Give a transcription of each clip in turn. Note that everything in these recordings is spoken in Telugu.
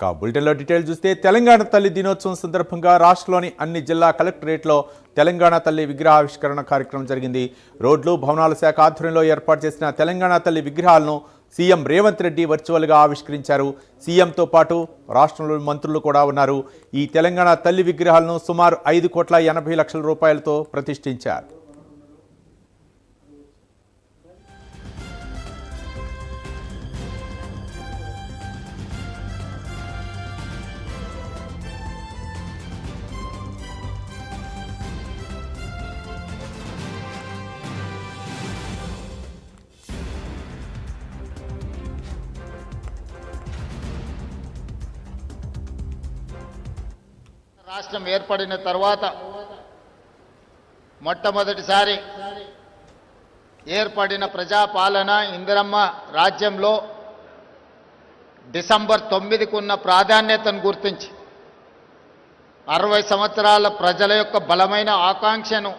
కా బులెటిన్లో డీటెయిల్ చూస్తే తెలంగాణ తల్లి దినోత్సవం సందర్భంగా రాష్ట్రంలోని అన్ని జిల్లా కలెక్టరేట్లో తెలంగాణ తల్లి విగ్రహావిష్కరణ కార్యక్రమం జరిగింది. రోడ్లు భవనాల శాఖ ఆధ్వర్యంలో ఏర్పాటు చేసిన తెలంగాణ తల్లి విగ్రహాలను సీఎం రేవంత్ రెడ్డి వర్చువల్గా ఆవిష్కరించారు. సీఎంతో పాటు రాష్ట్రంలోని మంత్రులు కూడా ఉన్నారు. ఈ తెలంగాణ తల్లి విగ్రహాలను సుమారు ఐదు కోట్ల ఎనభై లక్షల రూపాయలతో ప్రతిష్ఠించారు. రాష్ట్రం ఏర్పడిన తర్వాత మొట్టమొదటిసారి ఏర్పడిన ప్రజాపాలన ఇందిరమ్మ రాజ్యంలో డిసెంబర్ తొమ్మిదికి ఉన్న ప్రాధాన్యతను గుర్తించి అరవై సంవత్సరాల ప్రజల యొక్క బలమైన ఆకాంక్షను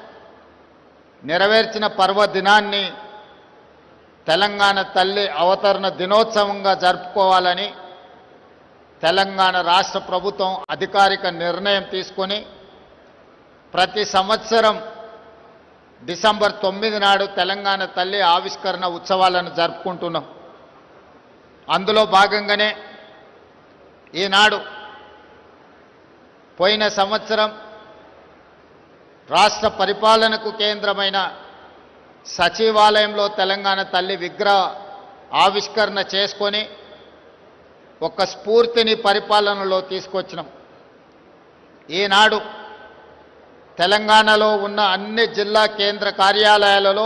నెరవేర్చిన పర్వదినాన్ని తెలంగాణ తల్లి అవతరణ దినోత్సవంగా జరుపుకోవాలని తెలంగాణ రాష్ట్ర ప్రభుత్వం అధికారిక నిర్ణయం తీసుకొని ప్రతి సంవత్సరం డిసెంబర్ తొమ్మిది నాడు తెలంగాణ తల్లి ఆవిష్కరణ ఉత్సవాలను జరుపుకుంటున్నాం. అందులో భాగంగానే ఈనాడు పోయిన సంవత్సరం రాష్ట్ర పరిపాలనకు కేంద్రమైన సచివాలయంలో తెలంగాణ తల్లి విగ్రహ ఆవిష్కరణ చేసుకొని ఒక స్ఫూర్తిని పరిపాలనలో తీసుకొచ్చినాం. ఈనాడు తెలంగాణలో ఉన్న అన్ని జిల్లా కేంద్ర కార్యాలయాలలో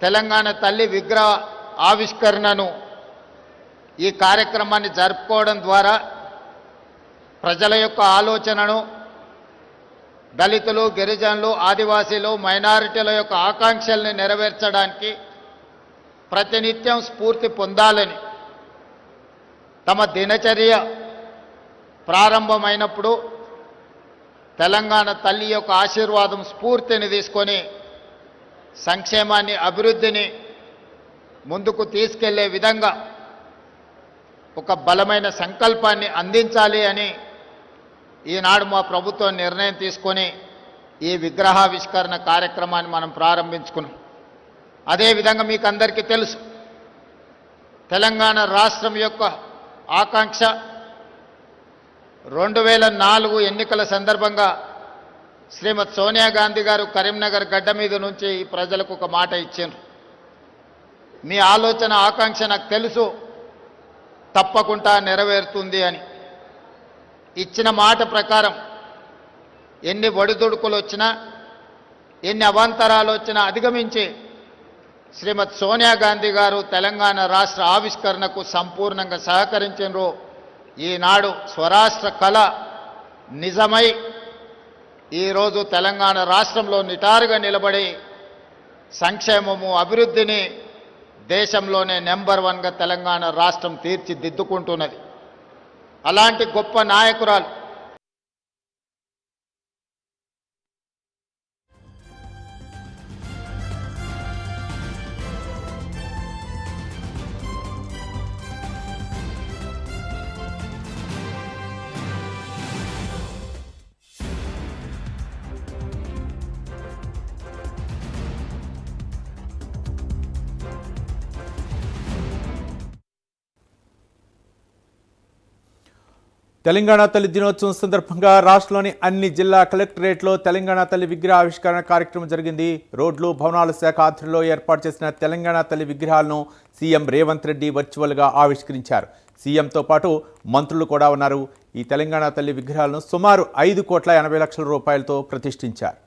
తెలంగాణ తల్లి విగ్రహ ఆవిష్కరణను ఈ కార్యక్రమాన్ని జరుపుకోవడం ద్వారా ప్రజల యొక్క ఆలోచనను దళితులు గిరిజనులు ఆదివాసీలు మైనారిటీల యొక్క ఆకాంక్షల్ని నెరవేర్చడానికి ప్రతినిత్యం స్ఫూర్తి పొందాలని తమ దినచర్య ప్రారంభమైనప్పుడు తెలంగాణ తల్లి యొక్క ఆశీర్వాదం స్ఫూర్తిని తీసుకొని సంక్షేమాన్ని అభివృద్ధిని ముందుకు తీసుకెళ్ళే విధంగా ఒక బలమైన సంకల్పాన్ని అందించాలి అని ఈనాడు మా ప్రభుత్వం నిర్ణయం తీసుకొని ఈ విగ్రహావిష్కరణ కార్యక్రమాన్ని మనం ప్రారంభించుకున్నాం. అదేవిధంగా మీకు అందరికీ తెలుసు తెలంగాణ రాష్ట్రం యొక్క ఆకాంక్ష. రెండు వేల నాలుగు ఎన్నికల సందర్భంగా శ్రీమతి సోనియా గాంధీ గారు కరీంనగర్ గడ్డ మీద నుంచి ఈ ప్రజలకు ఒక మాట ఇచ్చారు. మీ ఆలోచన ఆకాంక్ష నాకు తెలుసు. తప్పకుండా నెరవేరుతుంది అని. ఇచ్చిన మాట ప్రకారం ఎన్ని ఒడిదుడుకులు వచ్చినా ఎన్ని అవాంతరాలు వచ్చినా అధిగమించి శ్రీమతి సోనియా గాంధీ గారు తెలంగాణ రాష్ట్ర ఆవిష్కరణకు సంపూర్ణంగా సహకరించారు ఈనాడు స్వరాష్ట్ర కళ నిజమై ఈరోజు తెలంగాణ రాష్ట్రంలో నిటారుగా నిలబడి సంక్షేమము అభివృద్ధిని దేశంలోనే నెంబర్ వన్గా తెలంగాణ రాష్ట్రం తీర్చిదిద్దుకుంటున్నది. అలాంటి గొప్ప నాయకురాలు తెలంగాణ తల్లి దినోత్సవం సందర్భంగా రాష్ట్రంలోని అన్ని జిల్లా కలెక్టరేట్లో తెలంగాణ తల్లి విగ్రహ ఆవిష్కరణ కార్యక్రమం జరిగింది. రోడ్లు భవనాల శాఖ ఆధ్వర్యంలో ఏర్పాటు చేసిన తెలంగాణ తల్లి విగ్రహాలను సీఎం రేవంత్ రెడ్డి వర్చువల్గా ఆవిష్కరించారు. సీఎంతో పాటు మంత్రులు కూడా ఉన్నారు. ఈ తెలంగాణ తల్లి విగ్రహాలను సుమారు ఐదు కోట్ల ఎనభై లక్షల రూపాయలతో ప్రతిష్ఠించారు.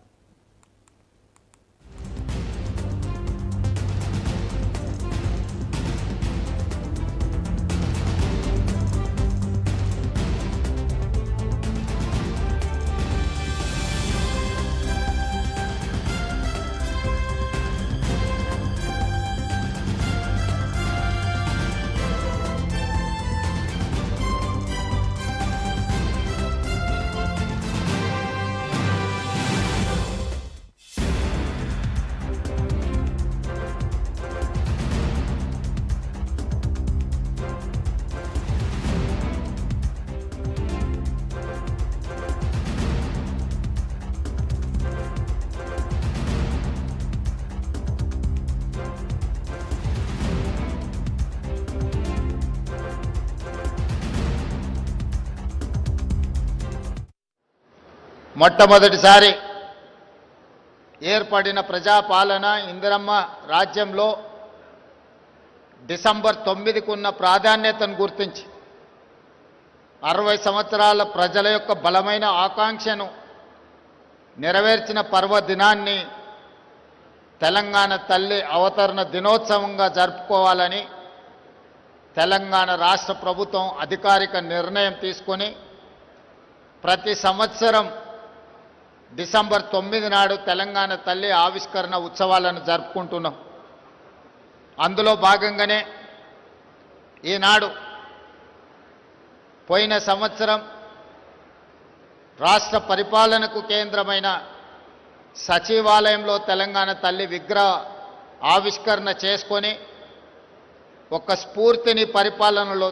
మొట్టమొదటిసారి ఏర్పడిన ప్రజాపాలన ఇందిరమ్మ రాజ్యంలో డిసెంబర్ తొమ్మిదికి ఉన్న ప్రాధాన్యతను గుర్తించి అరవై సంవత్సరాల ప్రజల యొక్క బలమైన ఆకాంక్షను నెరవేర్చిన పర్వదినాన్ని తెలంగాణ తల్లి అవతరణ దినోత్సవంగా జరుపుకోవాలని తెలంగాణ రాష్ట్ర ప్రభుత్వం అధికారిక నిర్ణయం తీసుకొని ప్రతి సంవత్సరం డిసెంబర్ తొమ్మిది నాడు తెలంగాణ తల్లి ఆవిష్కరణ ఉత్సవాలను జరుపుకుంటున్నాం. అందులో భాగంగానే ఈనాడు పోయిన సంవత్సరం రాష్ట్ర పరిపాలనకు కేంద్రమైన సచివాలయంలో తెలంగాణ తల్లి విగ్రహ ఆవిష్కరణ చేసుకొని ఒక స్ఫూర్తిని పరిపాలనలో